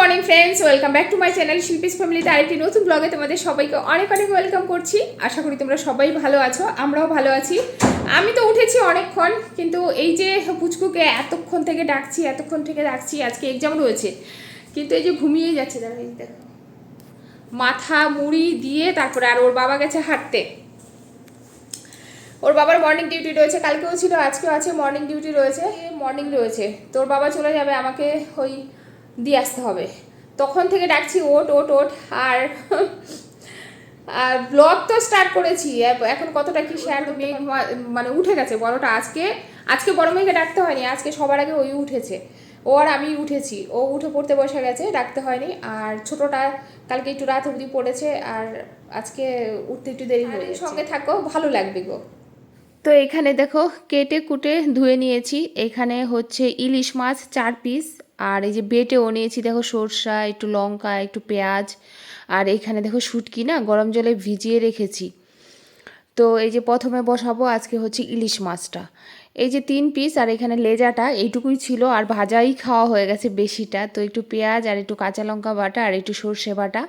Morning friends welcome back to my channel Shilpi's ফ্যামিলিতে আরেকটি নতুন ব্লগে তোমাদের সবাইকে অনেক অনেক ওয়েলকাম করছি। আশা করি তোমরা সবাই ভালো আছো, আমরাও ভালো আছি। আমি তো উঠেছি অনেকক্ষণ, কিন্তু এই যে পুচকুকে এতক্ষণ থেকে ডাকছি, এতক্ষণ থেকে ডাকছি, আজকে এক্সাম রয়েছে। কিন্তু এই যে ঘুমিয়ে যাচ্ছে দাঁড়া দেখো। মাথা মুড়ি দিয়ে তারপরে আর ওর বাবা গেছে হাঁটতে। ওর বাবার মর্নিং ডিউটি রয়েছে, কালকেও ছিল, আজকেও আছে মর্নিং ডিউটি রয়েছে মর্নিং রয়েছে। তোর বাবা চলে যাবে আমাকে ওই দিয়ে আসতে হবে। তখন থেকে ডাকছি ওট ওট ওট আর আর ব্লগ তো স্টার্ট করেছি। এখন কতটা কি শেয়ার তুমি মানে উঠে গেছে বড়টা। আজকে আজকে বড় মেয়েকে ডাকতে হয়নি আজকে সবার আগে ওই উঠেছে। ও আর আমি উঠেছি। ও উঠে পড়তে বসে গেছে ডাকতে হয়নি। আর ছোটটা কালকে একটু রাত অবধি পড়েছে আর আজকে উঠতে একটু দেরি হয়ে সঙ্গে থাকো ভালো লাগবে গো। তো এখানে দেখো কেটে কুটে ধুয়ে নিয়েছি। এখানে হচ্ছে ইলিশ মাছ চার পিস আর এই যে বেটেও নিয়েছি, দেখো সরষা, একটু লঙ্কা, একটু পেঁয়াজ, আর এখানে দেখো শুটকি না, গরম জলে ভিজিয়ে রেখেছি। তো এই যে প্রথমে বসাবো, আজকে হচ্ছে ইলিশ মাছটা। এই যে তিন পিস আর এখানে লেজাটা, এইটুকুই ছিল, আর ভাজাই খাওয়া হয়ে গেছে বেশিটা। তো একটু পেঁয়াজ, আর একটু কাঁচা লঙ্কা বাটা, আর একটু সর্ষে বাটা।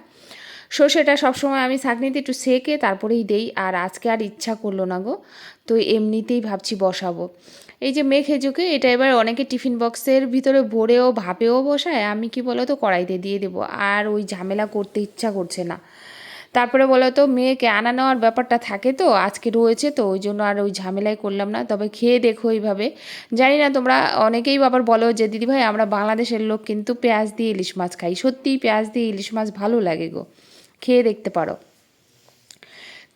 সর্ষেটা সবসময় আমি ছাঁকনিতে একটু সেকে তারপরেই দেই, আর আজকে আর ইচ্ছা করল না গো। তো এমনিতেই ভাবছি বসাবো। এই যে মেখে জুকে এটা এবার অনেকে টিফিন বক্সের ভিতরে ভরেও, ভাপেও বসায়, আমি কি বলো তো কড়াইতে দিয়ে দেবো। আর ওই ঝামেলা করতে ইচ্ছা করছে না। তারপরে বলো তো মেয়েকে আনা নেওয়ার ব্যাপারটা থাকে তো, আজকে রয়েছে তো, ওই জন্য আর ওই ঝামেলাই করলাম না। তবে খেয়ে দেখো এইভাবে। জানি না তোমরা অনেকেই আবার বলো যে, দিদিভাই, আমরা বাংলাদেশের লোক কিন্তু পেঁয়াজ দিয়ে ইলিশ মাছ খাই। সত্যিই পেঁয়াজ দিয়ে ইলিশ মাছ ভালো লাগে গো। খেয়ে দেখতে পারো।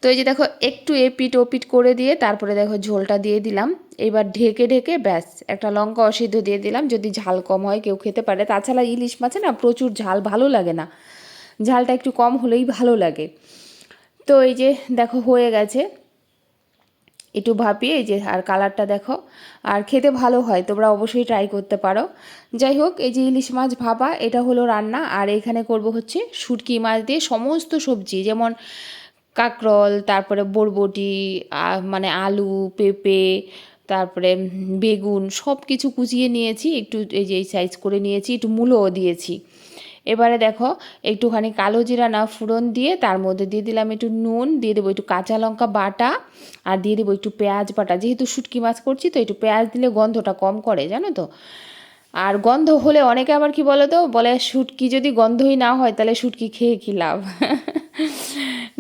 তো এই যে দেখো, একটু এপিট ওপিট করে দিয়ে তারপরে দেখো ঝোলটা দিয়ে দিলাম। এবার ঢেকে ঢেকে ব্যাস, একটা লঙ্কা অসিদ্ধ দিয়ে দিলাম। যদি ঝাল কম হয়, কেউ খেতে পারে। তাছাড়া ইলিশ মাছে না প্রচুর ঝাল ভালো লাগে না। ঝালটা একটু কম হলেই ভালো লাগে। তো এই যে দেখো, হয়ে গেছে। একটু ভাপিয়ে এই যে, আর কালারটা দেখো। আর খেতে ভালো হয়, তোমরা অবশ্যই ট্রাই করতে পারো। যাই হোক, এই যে ইলিশ মাছ ভাপা, এটা হলো রান্না। আর এখানে করব হচ্ছে শুটকি মাছ দিয়ে সমস্ত সবজি, যেমন কাঁকরোল, তারপরে বরবটি মানে আলু, পেঁপে, তারপরে বেগুন সব কিছু কুচিয়ে নিয়েছি। একটু এই যে, এই সাইজ করে নিয়েছি, একটু মূলও দিয়েছি। এবারে দেখো, একটুখানি কালো জিরা না ফুরন দিয়ে তার মধ্যে দিয়ে দিলাম একটু নুন, দিয়ে দেবো একটু কাঁচা লঙ্কা বাটা আর দিয়ে দেবো একটু পেঁয়াজ বাটা। যেহেতু শুটকি মাছ করছি তো একটু পেঁয়াজ দিলে গন্ধটা কম করে, জানো তো? আর গন্ধ হলে অনেকে আবার কি বলো তো বলে শুটকি যদি গন্ধই না হয় তাহলে শুটকি খেয়ে কী লাভ?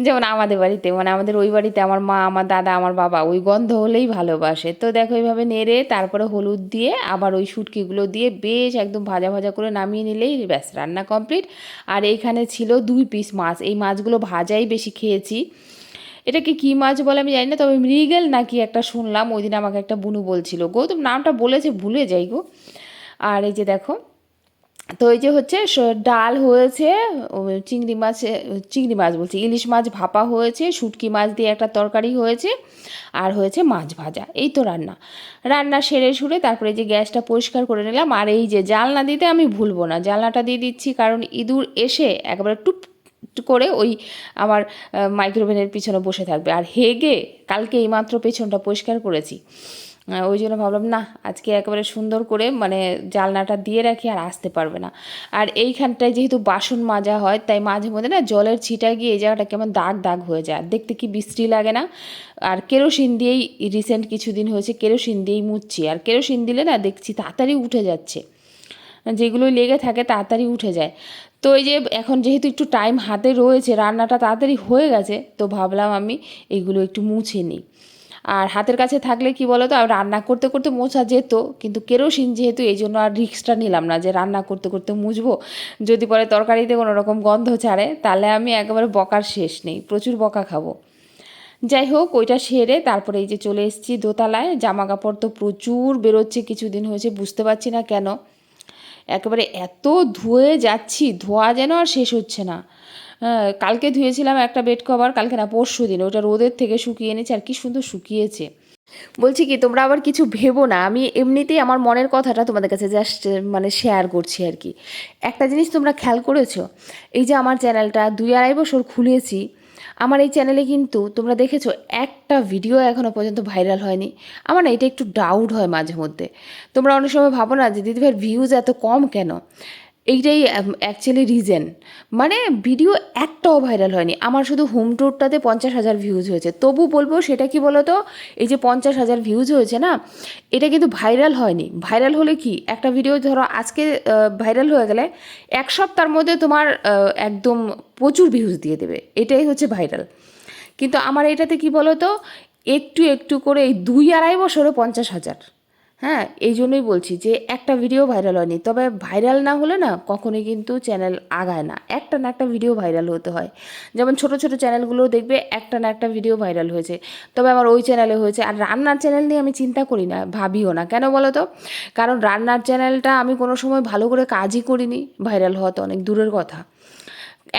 যেমন আমাদের বাড়িতে মানে আমাদের ওই বাড়িতে আমার মা, আমার দাদা, আমার বাবা, ওই গন্ধ হলেই ভালোবাসে। তো দেখো এইভাবে নেড়ে তারপরে হলুদ দিয়ে আবার ওই শুটকিগুলো দিয়ে বেশ একদম ভাজা ভাজা করে নামিয়ে নিলেই ব্যাস, রান্না কমপ্লিট। আর এইখানে ছিল দুই পিস মাছ, এই মাছগুলো ভাজাই বেশি খেয়েছি। এটাকে কী মাছ বলে আমি জানি না, তবে মৃগেল নাকি একটা শুনলাম, ওই দিন আমাকে একটা বুনু বলছিল। গৌতম, নামটা বলেছে, ভুলে যাই গো। আর এই যে দেখো তো এই যে হচ্ছে ডাল হয়েছে চিংড়ি মাছ চিংড়ি মাছ বলছি, ইলিশ মাছ ভাপা হয়েছে, শুটকি মাছ দিয়ে একটা তরকারি হয়েছে, আর হয়েছে মাছ ভাজা, এই তো রান্না। রান্না সেরে সুরে তারপরে যে গ্যাসটা পরিষ্কার করে নিলাম, আর এই যে জালনা দিতে আমি ভুলবো না, জালনাটা দিয়ে দিচ্ছি, কারণ ইঁদুর এসে একবারে টুপ করে ওই আমার মাইক্রোওভেনের পিছনে বসে থাকবে, আর হেগে কালকে এইমাত্র পেছনটা পরিষ্কার করেছি। ওই জন্য ভাবলাম, না, আজকে একেবারে সুন্দর করে মানে জালনাটা দিয়ে রাখি আর আসতে পারবে না। আর এইখানটায় যেহেতু বাসন মাজা হয়, তাই মাঝে মধ্যে না জলের ছিটা গিয়ে এই জায়গাটা কেমন দাগ দাগ হয়ে যায়। দেখতে কি বিশ্রী লাগে না? আর কেরোসিন দিয়েই রিসেন্ট কিছুদিন হয়েছে, কেরোসিন দিয়েই মুছছি। আর কেরোসিন দিলে না দেখছি তাড়াতাড়ি উঠে যাচ্ছে। যেগুলো লেগে থাকে তাড়াতাড়ি উঠে যায়। তো এই যে এখন যেহেতু একটু টাইম হাতে রয়েছে, রান্নাটা তাড়াতাড়ি হয়ে গেছে, তো ভাবলাম আমি এইগুলো একটু মুছে নিই। আর হাতের কাছে থাকলে কি বলো তো আর রান্না করতে করতে মোছা যেত, কিন্তু কেরোসিন যেহেতু এই জন্য আর রিক্সটা নিলাম না যে রান্না করতে করতে মুছবো। যদি পরে তরকারিতে কোনো রকম গন্ধ ছাড়ে, তাহলে আমি একেবারে বকার শেষ নেই, প্রচুর বকা খাব। যাই হোক, ওইটা সেরে তারপরে এই যে চলে এসেছি দোতলায় জামা কাপড় তো প্রচুর বেরোচ্ছে, কিছুদিন হয়েছে, বুঝতে পারছি না কেন। একেবারে এত ধুয়ে যাচ্ছি, ধোয়া যেন আর শেষ হচ্ছে না। কালকে ধুয়েছিলাম একটা বেড কভার কালকে না, পরশু দিন। ওটা রোদের থেকে শুকিয়ে এনেছি, আর কি সুন্দর শুকিয়েছে। বলছি কি, তোমরা আবার কিছু ভেবো না, আমি এমনিতেই আমার মনের কথাটা তোমাদের কাছে জাস্ট মানে শেয়ার করছি আর কি। একটা জিনিস তোমরা খেয়াল করেছ? এই যে আমার চ্যানেলটা দুই আড়াই বছর খুলেছি, আমার এই চ্যানেলে কিন্তু তোমরা দেখেছ, একটা ভিডিও এখনও পর্যন্ত ভাইরাল হয়নি। আমার না, এটা একটু ডাউট হয় মাঝে মধ্যে। তোমরা অনেক সময় ভাবো না যে দিদিভাইয়ের ভিউজ এত কম কেন? এইটাই অ্যাকচুয়ালি রিজেন মানে ভিডিও একটাও ভাইরাল হয়নি। আমার শুধু হোম ট্যুরটাতে পঞ্চাশ হাজার ভিউজ হয়েছে। তবু বলব সেটা কি বলো তো এই যে পঞ্চাশ হাজার ভিউজ হয়েছে না, এটা কিন্তু ভাইরাল হয়নি। ভাইরাল হলে কি? একটা ভিডিও ধরো আজকে ভাইরাল হয়ে গেলে এক সপ্তাহের মধ্যে তোমার একদম প্রচুর ভিউজ দিয়ে দেবে। এটাই হচ্ছে ভাইরাল কিন্তু আমার এটাতে কি বলো তো একটু একটু করে এই দুই আড়াই বছরে পঞ্চাশ হাজার। হ্যাঁ এই জন্যই বলছি যে একটা ভিডিও ভাইরাল হয়নি। তবে ভাইরাল না হলে না কখনোই কিন্তু চ্যানেল আগায় না। একটা না একটা ভিডিও ভাইরাল হতে হয়। যেমন ছোট ছোট চ্যানেলগুলো দেখবে একটা না একটা ভিডিও ভাইরাল হয়েছে। তবে আমার ওই চ্যানেলে হয়েছে। আর রান্নার চ্যানেল নিয়ে আমি চিন্তা করি না, ভাবিও না। কেন বলো তো? কারণ রান্নার চ্যানেলটা আমি কোনো সময় ভালো করে কাজই করিনি ভাইরাল হওয়া তো অনেক দূরের কথা।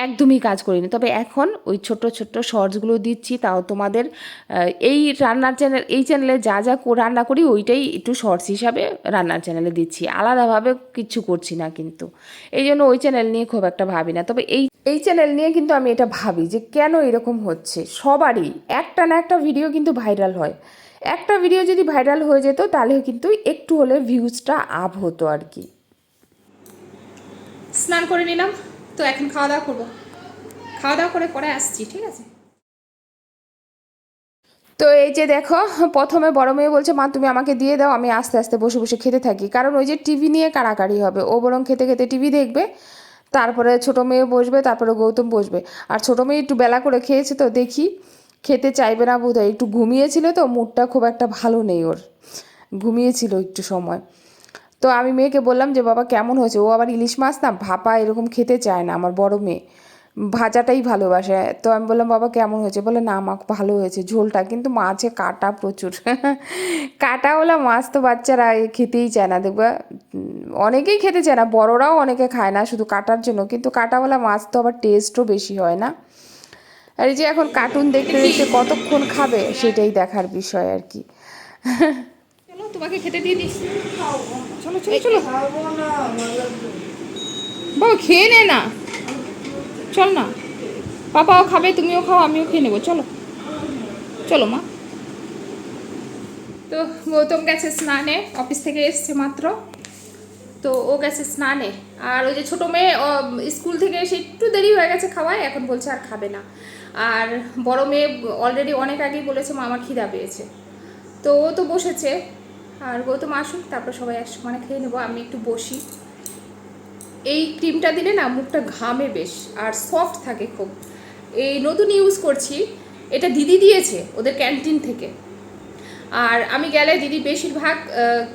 একদমই কাজ করিনি। তবে এখন ওই ছোট্ট ছোট্ট শর্টসগুলো দিচ্ছি, তাও তোমাদের এই রান্নার চ্যানেল এই চ্যানেলে যা যা রান্না করি, ওইটাই একটু শর্টস হিসাবে রান্নার চ্যানেলে দিচ্ছি। আলাদাভাবে কিচ্ছু করছি না কিন্তু। এই জন্য ওই চ্যানেল নিয়ে খুব একটা ভাবি না। তবে এই এই চ্যানেল নিয়ে কিন্তু আমি এটা ভাবি যে কেন এরকম হচ্ছে? সবারই একটা না একটা ভিডিও কিন্তু ভাইরাল হয়। একটা ভিডিও যদি ভাইরাল হয়ে যেত, তাহলে কিন্তু একটু হলে ভিউজটা আপ হতো আর কি। স্নান করে নিলাম। তো এখন খাওয়া দাওয়া করব। খাওয়া দাওয়া করে পরে আসছি, ঠিক আছে? তো এই যে দেখো, প্রথমে বড় মেয়ে বলছে, মা, তুমি আমাকে দিয়ে দাও, আমি আস্তে আস্তে বসে বসে খেতে থাকি। কারণ ওই যে টিভি নিয়ে কাড়াকাড়ি হবে। ও বরং খেতে খেতে টিভি দেখবে, তারপরে ছোট মেয়ে বসবে, তারপরে গৌতম বসবে। আর ছোট মেয়ে একটু বেলা করে খেয়েছে তো, দেখি খেতে চাইবে না বোধ একটু ঘুমিয়েছিল তো, মুডটা খুব একটা ভালো নেই ওর। ঘুমিয়েছিল একটু সময়। তো আমি মেয়েকে বললাম যে, বাবা, কেমন হয়েছে? ও আবার ইলিশ মাছ না, ভাপা এরকম খেতে চায় না, আমার বড় মেয়ে। ভাজাটাই ভালোবাসে। তো আমি বললাম, বাবা, কেমন হয়েছে? বলে, না, মা ভালো হয়েছে, ঝোলটা। কিন্তু মাছে কাটা প্রচুর। কাটাওয়ালা মাছ তো বাচ্চারা খেতেই চায় না, দেখবা। অনেকেই খেতে চায় না, বড়রাও অনেকে খায় না শুধু কাটার জন্য, কিন্তু কাটাওয়ালা মাছ তো আবার টেস্টও বেশি হয় না। আর এই যে এখন কার্টুন দেখতে দেখতে কতক্ষণ খাবে, সেটাই দেখার বিষয় আর কি। তোমাকে খেতে দিয়ে দিস চলো চলো চলো। বাবা, খেয়ে নে না। চল না। পাপাও খাবে, তুমিও খাও, আমিও খেয়ে নেব। চলো। চলো, মা। তো গৌতম গেছে স্নানে, অফিস থেকে এসছে মাত্র। তো ও গেছে স্নানে। আর ওই যে ছোটো মেয়ে স্কুল থেকে এসে একটু দেরি হয়ে গেছে খাওয়ায়, এখন বলছে আর খাবে না। আর বড় মেয়ে অলরেডি অনেক আগেই বলেছে, মা, আমার খিদা পেয়েছে। তো ও তো বসেছে। আর গৌতম আসুক তারপর সবাই একসঙ্গে খেয়ে নেব, আমি একটু বসি। এই ক্রিমটা দিলে না, মুখটা ঘামে বেশ, আর সফট থাকে খুব। এই নতুন ইউজ করছি, এটা দিদি দিয়েছে ওদের ক্যান্টিন থেকে। আর আমি গেলে দিদি বেশিরভাগ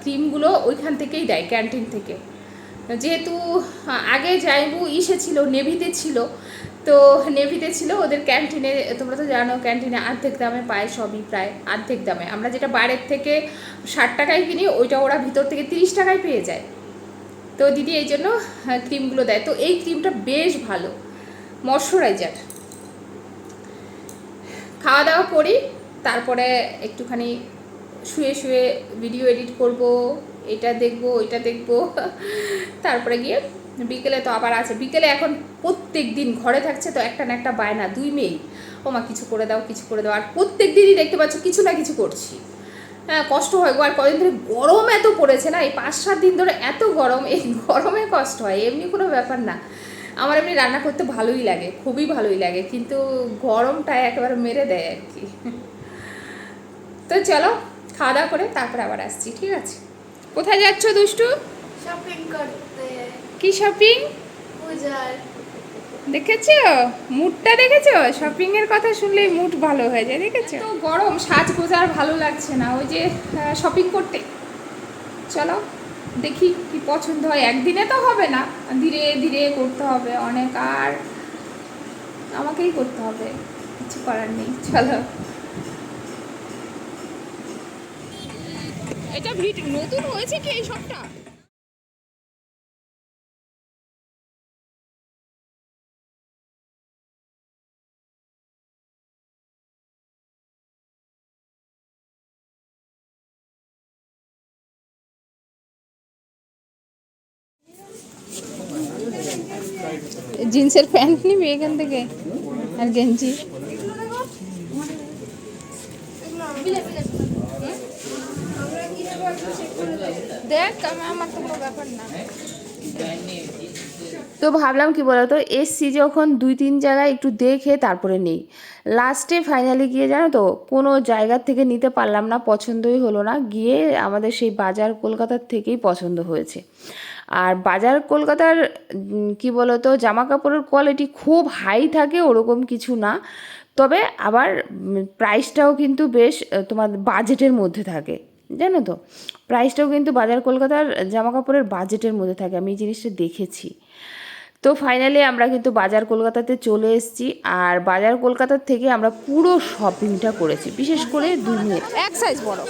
ক্রিমগুলো ওইখান থেকেই দেয় ক্যান্টিন থেকে। যেহেতু, আগে যাইবু ইসে ছিল, নেভিতে ছিল তো নেভিতে ছিল ওদের ক্যান্টিনে, তোমরা তো জানো ক্যান্টিনে অর্ধেক দামে পায় সবই প্রায় অর্ধেক দামে। আমরা যেটা বাইরের থেকে ষাট টাকায় কিনি, ওইটা ওরা ভিতর থেকে তিরিশ টাকায় পেয়ে যায়। তো দিদি এই জন্য ক্রিমগুলো দেয়। তো এই ক্রিমটা বেশ ভালো, ময়শ্চারাইজার। খাওয়া দাওয়া করি, তারপরে একটুখানি শুয়ে শুয়ে ভিডিও এডিট করব, এটা দেখব, ওইটা দেখব, তারপরে গিয়ে বিকেলে তো আবার আছে। বিকেলে এখন প্রত্যেক দিন ঘরে থাকছে তো একটা না একটা বায়না, দুই মেয়েই ওমা কিছু করে দাও, কিছু করে দাও। আর প্রত্যেক দিনই দেখতে পাচ্ছ কিছু না কিছু করছি। হ্যাঁ কষ্ট হয় গো। আর কদিন ধরে গরম এত পড়েছে না? এই পাঁচ, সাত দিন ধরে এত গরম, এই গরমে কষ্ট হয়, এমনি কোনো ব্যাপার না। আমার এমনি রান্না করতে ভালোই লাগে, খুবই ভালোই লাগে, কিন্তু গরমটা একেবারে মেরে দেয় আর কি। তো চলো, খাওয়া দাওয়া করে তারপরে আবার আসছি, ঠিক আছে? কোথায় যাচ্ছ দুষ্টু? শপিং করতে কি শপিং দেখেছ? মুডটা দেখেছ? শপিং এর কথা শুনলেই মুড ভালো হয়ে যায় দেখেছ? তো গরম সাজগোজার ভালো লাগছে না। ওই যে শপিং করতে। চলো দেখি কি পছন্দ হয়। একদিনে তো হবে না। ধীরে ধীরে করতে হবে অনেক। আর আমাকেই করতে হবে। কিছু করার নেই। চলো। এটা ভিড নতুন হয়েছে কি এই সবটা জিন্সের প্যান্ট নিবি এখান থেকে? আর গেঞ্জি? দেখ তো কোনো ব্যাপার না। তো ভাবলাম কি বলতো, এসছি যখন দুই তিন জায়গায় একটু দেখে তারপরে নেই। লাস্টে ফাইনালি গিয়ে জানো তো, কোনো জায়গার থেকে নিতে পারলাম না, পছন্দই হলো না। গিয়ে আমাদের সেই বাজার কলকাতার থেকেই পছন্দ হয়েছে। আর বাজার কলকাতার কি বলতো জামা কাপড়ের কোয়ালিটি খুব হাই থাকে, ওরকম কিছু না। তবে আবার প্রাইসটাও কিন্তু বেশ তোমার বাজেটের মধ্যে থাকে, জানো তো? প্রাইসটাও কিন্তু বাজার কলকাতার জামা কাপড়ের বাজেটের মধ্যে থাকে, আমি এই জিনিসটা দেখেছি। তো ফাইনালি আমরা কিন্তু বাজার কলকাতাতে চলে এসেছি, আর বাজার কলকাতার থেকে আমরা পুরো শপিংটা করেছি, বিশেষ করে মেয়ে এক সাইজ বড়।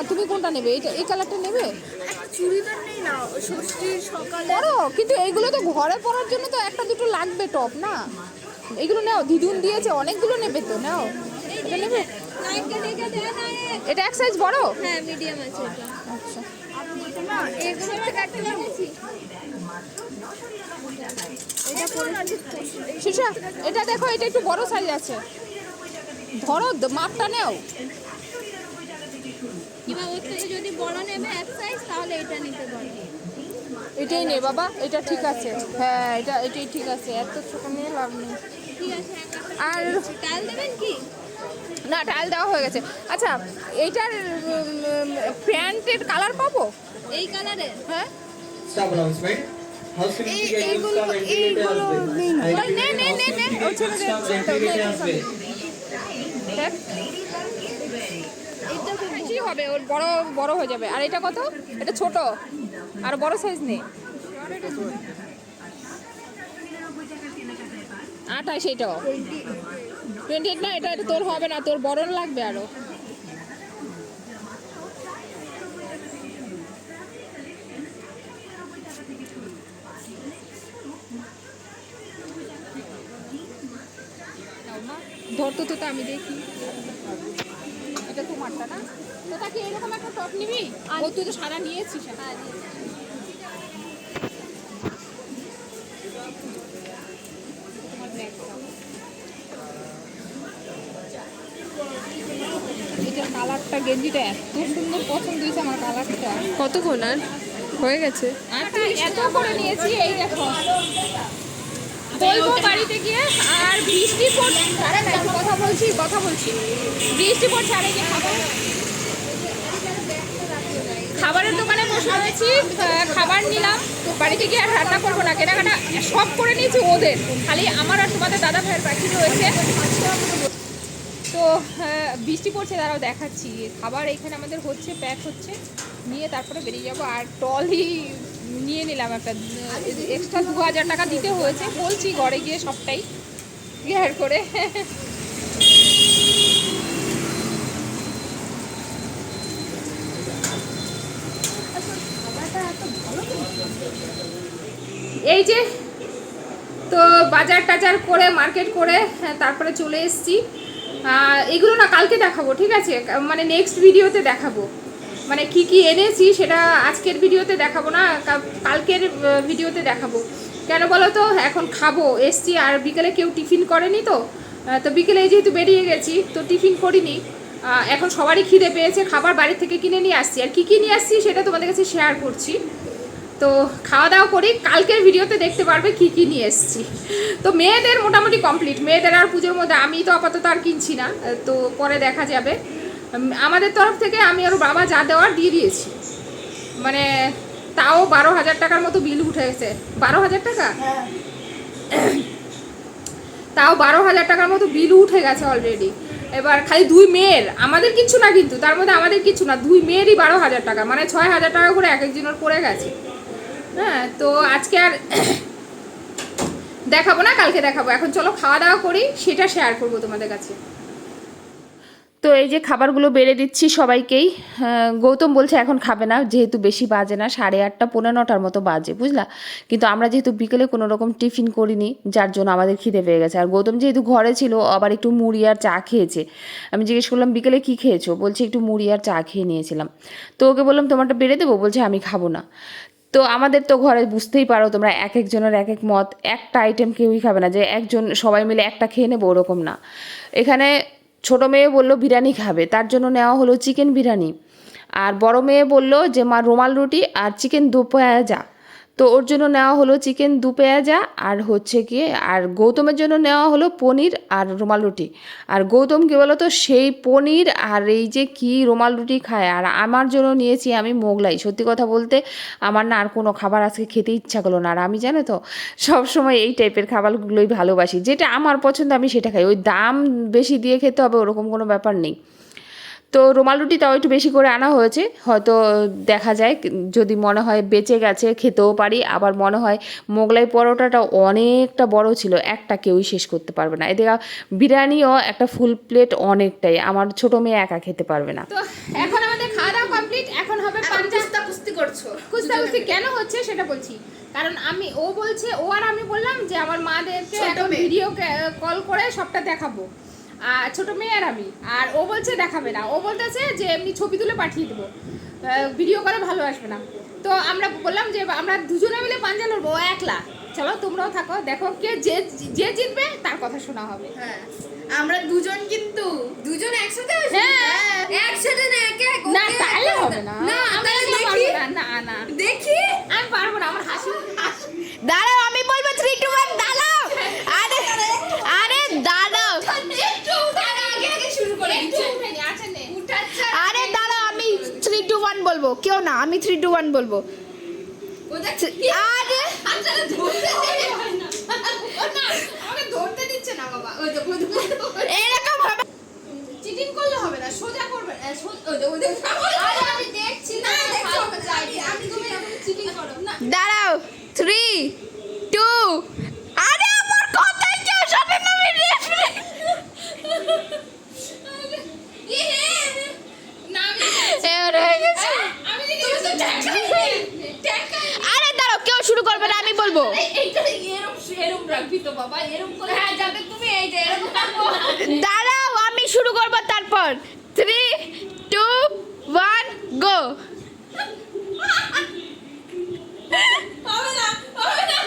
ওমা, তুমি কোনটা নেবে? এইটা এই কালারটা নেবে? চুড়িদার নেই না ষষ্ঠীর সকালে। বড় কিন্তু এইগুলো তো ঘরে পরার জন্য তো একটা দুটো লাগবে টপ না? এগুলো নাও দিদুন দিয়েছে অনেকগুলো নেবে তো নাও। এটা নেবে? এটা এক সাইজ বড়? হ্যাঁ মিডিয়াম আছে এটা। আচ্ছা। এটা এটা দেখো এটা একটু বড় সাইজ আছে। ধরো মাপটা নেও। কিংবা ওর থেকে যদি বড় নেবে এক সাইজ তাহলে এটা নিতে পারো। এটাই নে বাবা এটা ঠিক আছে। হ্যাঁ এটা এটাই ঠিক আছে। এত ছোট নিয়ে লাভ নেই। ঠিক আছে আর টাল দেবেন কি? না টাইল দেওয়া হয়ে গেছে। আচ্ছা এইটার প্যান্টের কালার পাবো? এই কালারে হ্যাঁ। আসবে। বল, নে নে নে নে। ও ছেড়ে দে Stop activity আসবে। দেখ এটা খুব বেশি হবে, ওর বড় বড় হয়ে যাবে। আর এটা কত? এটা ছোট। আর বড় সাইজ নেই। আঠাশ এটাও। টোয়েন্টি এইট না, এটা তোর হবে না, তোর বড় লাগবে আরও। ধরতো তো আমি দেখি। এটা তোমারটা না? তোতা কি এরকম একটা টপ নিবি? ও তুই তো সারা নিয়েছিস। হ্যাঁ কালারটা গেঞ্জিটা এত সুন্দর পছন্দ হয়েছে আমার কালারটা। কত আর? হয়ে গেছে। এত করে নিয়েছি এই দেখো। বলব বাড়িতে গিয়ে আর বৃষ্টি পড়ছে। কথা বলছি কথা বলছি। বৃষ্টি পড়ছে আরে কি খাব খাবারের দোকানে বসে রয়েছি খাবার নিলাম। তো বাড়িতে গিয়ে আর রান্না করব না, কেনাকাটা সব করে নিয়েছি ওদের। খালি আমার আর তোমাদের দাদা ভাইয়ের বাকি রয়েছে। তো বৃষ্টি পড়ছে তারাও দেখাচ্ছি। খাবার এখানে আমাদের হচ্ছে প্যাক হচ্ছে। নিয়ে তারপরে বেরিয়ে যাব। আর টলি নিয়ে নিলাম একটা, এক্সট্রা দু হাজার টাকা দিতে হয়েছে। বলছি, ঘরে গিয়ে সবটাই ক্লিয়ার করে। এই যে তো বাজার টাজার করে মার্কেট করে হ্যাঁ, তারপরে চলে এসেছি। এগুলো না কালকে দেখাবো ঠিক আছে? মানে নেক্সট ভিডিওতে দেখাবো। মানে কি কি এনেছি সেটা আজকের ভিডিওতে দেখাবো না কালকের ভিডিওতে দেখাবো। কেন বলো তো এখন খাব এসছি আর বিকেলে কেউ টিফিন করেনি তো? তো বিকেলে যেহেতু বেরিয়ে গেছি তো টিফিন করিনি। এখন সবারই খিদে পেয়েছে খাবার বাড়ি থেকে কিনে নিয়ে আসছি। আর কি কি নিয়ে আসছি সেটা তোমাদের কাছে শেয়ার করছি। তো খাওয়া দাওয়া করি। কালকের ভিডিওতে দেখতে পারবে কি কি নিয়ে এসেছি। তো মেয়েদের মোটামুটি কমপ্লিট মেয়েদের আর পুজোর মধ্যে আমি তো আপাতত আর কিনছি না। তো পরে দেখা যাবে। আমাদের তরফ থেকে আমি আর বাবা যা দেওয়ার দিয়ে দিয়েছি। মানে তাও বারো হাজার টাকার মতো বিল উঠে গেছে বারো হাজার টাকা? তাও বারো হাজার টাকার মতো বিল উঠে গেছে অলরেডি এবার খালি দুই মেয়ের। আমাদের কিছু না কিন্তু। তার মধ্যে আমাদের কিছু না। দুই মেয়েরই বারো হাজার টাকা। মানে ছয় হাজার টাকা করে এক একজনের পড়ে গেছে। হ্যাঁ তো আজকে আর দেখাবো না, কালকে দেখাবো। এখন চলো খাওয়া দাওয়া করি, সেটা শেয়ার করব তোমাদের কাছে। তো এই যে খাবারগুলো বেড়ে দিচ্ছি সবাইকেই। গৌতম বলছে এখন খাবে না, যেহেতু বেশি বাজে না, সাড়ে আটটা পনেরো নটার মতো বাজে, বুঝলা? কিন্তু আমরা যেহেতু বিকেলে কোনো রকম টিফিন করিনি, যার জন্য আমাদের খিদে পেয়ে গেছে। আর গৌতম যেহেতু ঘরে ছিল আবার একটু মুড়ি আর চা খেয়েছে। আমি জিজ্ঞেস করলাম, বিকেলে কী খেয়েছো? বলছে, একটু মুড়ি আর চা খেয়ে নিয়েছিলাম। তো ওকে বললাম, তোমারটা বেড়ে দেবো? বলছে, আমি খাব না। তো আমাদের তো ঘরে বুঝতেই পারো তোমরা এক একজনের এক এক মত, একটা আইটেম কেউই খাবে না, যে একজন সবাই মিলে একটা খেয়ে নেব ওরকম না। এখানে ছোটো মেয়ে বলল বিরিয়ানি খাবে, তার জন্য নেওয়া হলো চিকেন বিরিয়ানি। আর বড় মেয়ে বলল যে মা রুমাল রুটি আর চিকেন দু পেঁয়াজা। তো ওর জন্য নেওয়া হলো চিকেন দু পেঁয়াজা, আর হচ্ছে কি আর গৌতমের জন্য নেওয়া হলো পনির আর রুমাল রুটি। আর গৌতম কী বলো তো সেই পনির আর এই যে কি রুমাল রুটি খায়, আর আমার জন্য নিয়েছি আমি মোগলাই। সত্যি কথা বলতে, আমার না আর কোনো খাবার আজকে খেতে ইচ্ছা করল না। আর আমি জানো তো, সব সময় এই টাইপের খাবারগুলোই ভালোবাসি। যেটা আমার পছন্দ আমি সেটা খাই। ওই দাম বেশি দিয়ে খেতে হবে ওরকম কোনো ব্যাপার নেই। তো রুমাল রুটি তাও একটু বেশি করে আনা হয়েছে। হয়তো দেখা যায় যদি মনে হয় বেঁচে গেছে খেতেও পারি। আবার মনে হয় মোগলাই পরোটাটা অনেকটা বড় ছিল একটা কেউই শেষ করতে পারবে না। এদিকে বিরিয়ানিও একটা ফুল প্লেট অনেকটাই আমার ছোটো মেয়ে একা খেতে পারবে না। তো এখন আমাদের খাওয়া দাওয়া কমপ্লিট এখন হবে পাঞ্জা কুস্তা করছ। কুস্তা কুস্তি কেন হচ্ছে সেটা বলছি। কারণ আমি ও বলছে ও আর আমি বললাম যে আমার মাদেরকে এখন মেয়ে। ভিডিও কল করে সবটা দেখাবো। আর ছোট মেয়ে আর আমি। আর ও বলছে দেখাবে না। ও বলতেছে যে এমনি ছবি তুলে পাঠিয়ে দেবো। ভিডিও করে ভালো আসবে না। তো আমরা বললাম যে আমরা দুজনে মিলে পাঞ্জা লড়বো ও একলা। চলো তোমরাও থাকো দেখো কে যে যে জিতবে তার কথা শোনা হবে। হ্যাঁ আমরা দুজন কিন্তু দুজন একসাথে আসব? হ্যাঁ। একসাথে না একে না তাহলে হবে না। না আমি তাহলে একলা দেখি। না না দেখি। আমি পারব না আমার হাসি। হাসি দাঁড়াও আমি বলব থ্রি টু ওয়ান দাঁড়াও আরে আরে দাঁড়াও একটু দাঁড়া আগে আগে শুরু করে একটু উঠে নে, আচ্ছা নে। আরে দাঁড়া আমি থ্রি টু ওয়ান বলব কেউ না আমি থ্রি টু ওয়ান বলব আরে এরকম হবে চিটিং করলে হবে না সোজা করবে আহ, সো- ওই দেখো, ওই দেখো। আরে আমি দেখছি না দেখছ আমি তুমি এখন চিটিং করো না দাঁড়াও থ্রি টু আরে আমার কথাই কেউ শোনে না আমি refresh- না আমি এবার হয়ে গেছে আমি তুমি তো ট্যাঙ্কাই ট্যাঙ্কাই আরে দাঁড়াও কেউ শুরু করবে না আমি বলব এইটা এরম এরম রাখবি তো বাবা এরম করে হ্যাঁ যাতে তুমি এই যে দাঁড়াও আমি শুরু করব তারপর। থ্রি টু ওয়ান গো হবে না হবে না।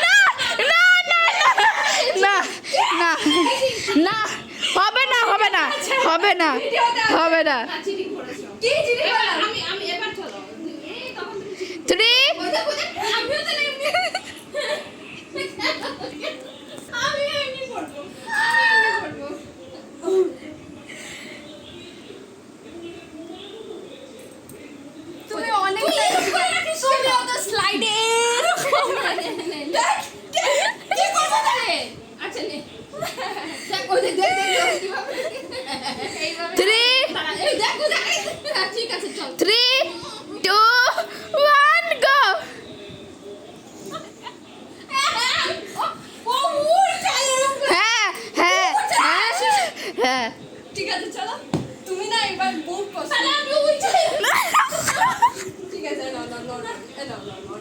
না না না না না হবে না হবে না হবে না হবে না না চিটিং করেছ কি চিটিং করলাম আমি আমি এবার চলো এই তখন তুমি cheating থ্রি ওই দেখো, ওই দেখো, আমিও তো এমনি আমি এমনি করব আমি এমনি করব তুমি অনেক তুমি অত স্লাইডে আচ্ছা নে দেখ ওই দেখ দেখ দেখ দেখ কীভাবে এইভাবে three three two one go ও উল্টা এরকম হ্যাঁ হ্যাঁ হ্যাঁ হ্যাঁ ঠিক আছে চলো তুমি না এবার বহুত কষ্ট তাহলে আমি উল্টা ঠিক আছে নাও নাও নাও নাও এই নাও নাও নাও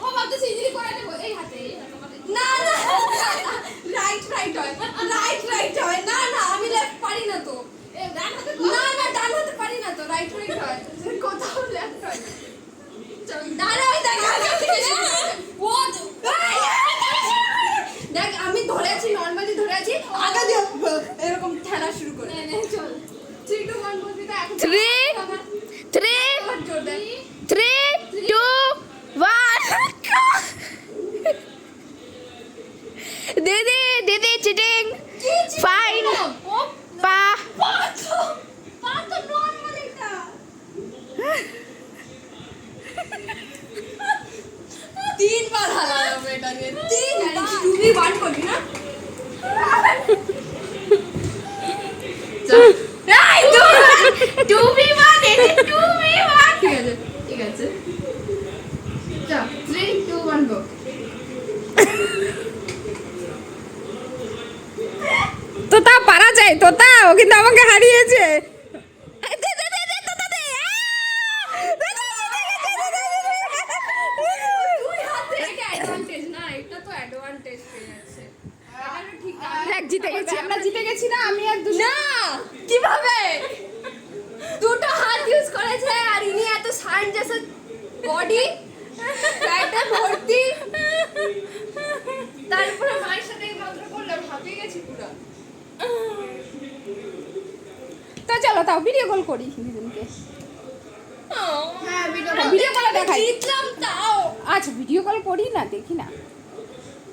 ও ভাবতেছি ইজিলি করে নেব এই হাতে এই হাতে আমাদের- না না রাইট রাইট হয় রাইট রাইট হয় না না আমি লেফট পারি না তো এ ডান হাতে না না ডান হাতে পারি না তো রাইট রাইট হয় কোথাও লেফট হয় চল দাঁড়া ওই দেখ আগা থেকে শুরু করে। ও দেখ আমি ধরে আছি নর্মালি ধরে আছি আগা দিয়ে এরকম ঠেলা শুরু করে চল থ্রি টু ওয়ান বলবি তো এখন থ্রি থ্রি জোর দে থ্রি টু ওয়ান দিদি দিদি চিটিং ফাইন ও পা পাঁচ পাঁচ তো নর্মাল এটা তিনবার হারালাম এটা নিয়ে তিনবার তুমি ওয়ান করবি না two B one two B one ঠিক আছে ঠিক আছে চল থ্রি টু ওয়ান গো তোতা পারা যায় তোতা ও কিন্তু আমাকে হারিয়েছে। জিতে গেছি আমরা জিতে গেছি না আমি আর না! কীভাবে? দুটো হাত ইউজ করেছে আর ইনি এত সাইন বডি ভর্তি তারপরে মায়ের সাথে এই মাত্র করলাম হাঁপিয়ে গেছি পুরো তো তো চলো তাও ভিডিও কল করি দিদিনকে হ্যাঁ ভিডিও ভিডিও কলে দেখাই। জিতলাম তাও। আচ্ছা ভিডিও কল করি না দেখি না।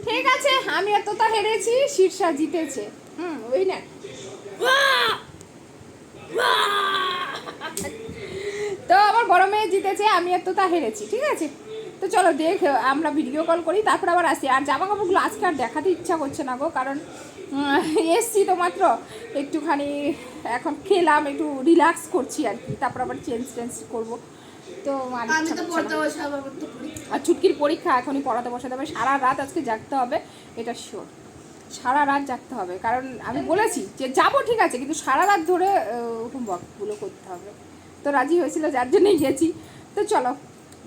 ঠিক আছে আমি তোতা হেরেছি শীর্ষা জিতেছে। হুম ওই না। তো আমার বড় মেয়ে জিতেছে আমি আর তোতা হেরেছি ঠিক আছে? তো চলো দেখ আমরা ভিডিও কল করি তারপর আবার আসি। আর জামা কাপড়গুলো আজকে আর দেখাতে ইচ্ছা করছে না গো কারণ এসছি তো মাত্র। একটুখানি এখন খেলাম একটু রিল্যাক্স করছি আর কি। তারপর আবার চেঞ্জ টেঞ্জ করব। তো আমি পড়তে বসাবো। আর ছুটকির পরীক্ষা এখনই পড়াতে বসাতে হবে সারা রাত আজকে জাগতে হবে এটা শিওর সারা রাত জাগতে হবে। কারণ আমি বলেছি যে যাব ঠিক আছে কিন্তু সারা রাত ধরে হোমওয়ার্কগুলো করতে হবে। তো রাজি হয়েছিল যার জন্যই গেছি। তো চলো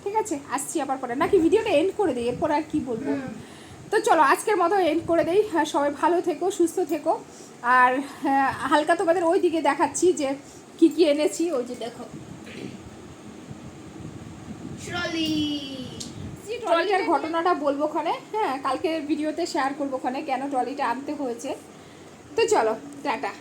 ঠিক আছে আসছি আবার পরে। নাকি ভিডিওটা এন্ড করে দিই এরপর আর কি বলব? তো চলো আজকের মতো এন্ড করে দেই। হ্যাঁ, সবাই ভালো থেকো সুস্থ থেকো। আর হ্যাঁ, হালকা তোমাদের ওই দিকে দেখাচ্ছি যে কি কি এনেছি ওই যে দেখো। ট্রলি ট্রলিটার ঘটনাটা বলব ওখানে। হ্যাঁ কালকের ভিডিওতে শেয়ার করব ওখানে কেন ট্রলিটা আনতে হয়েছে। তো চলো টাটা।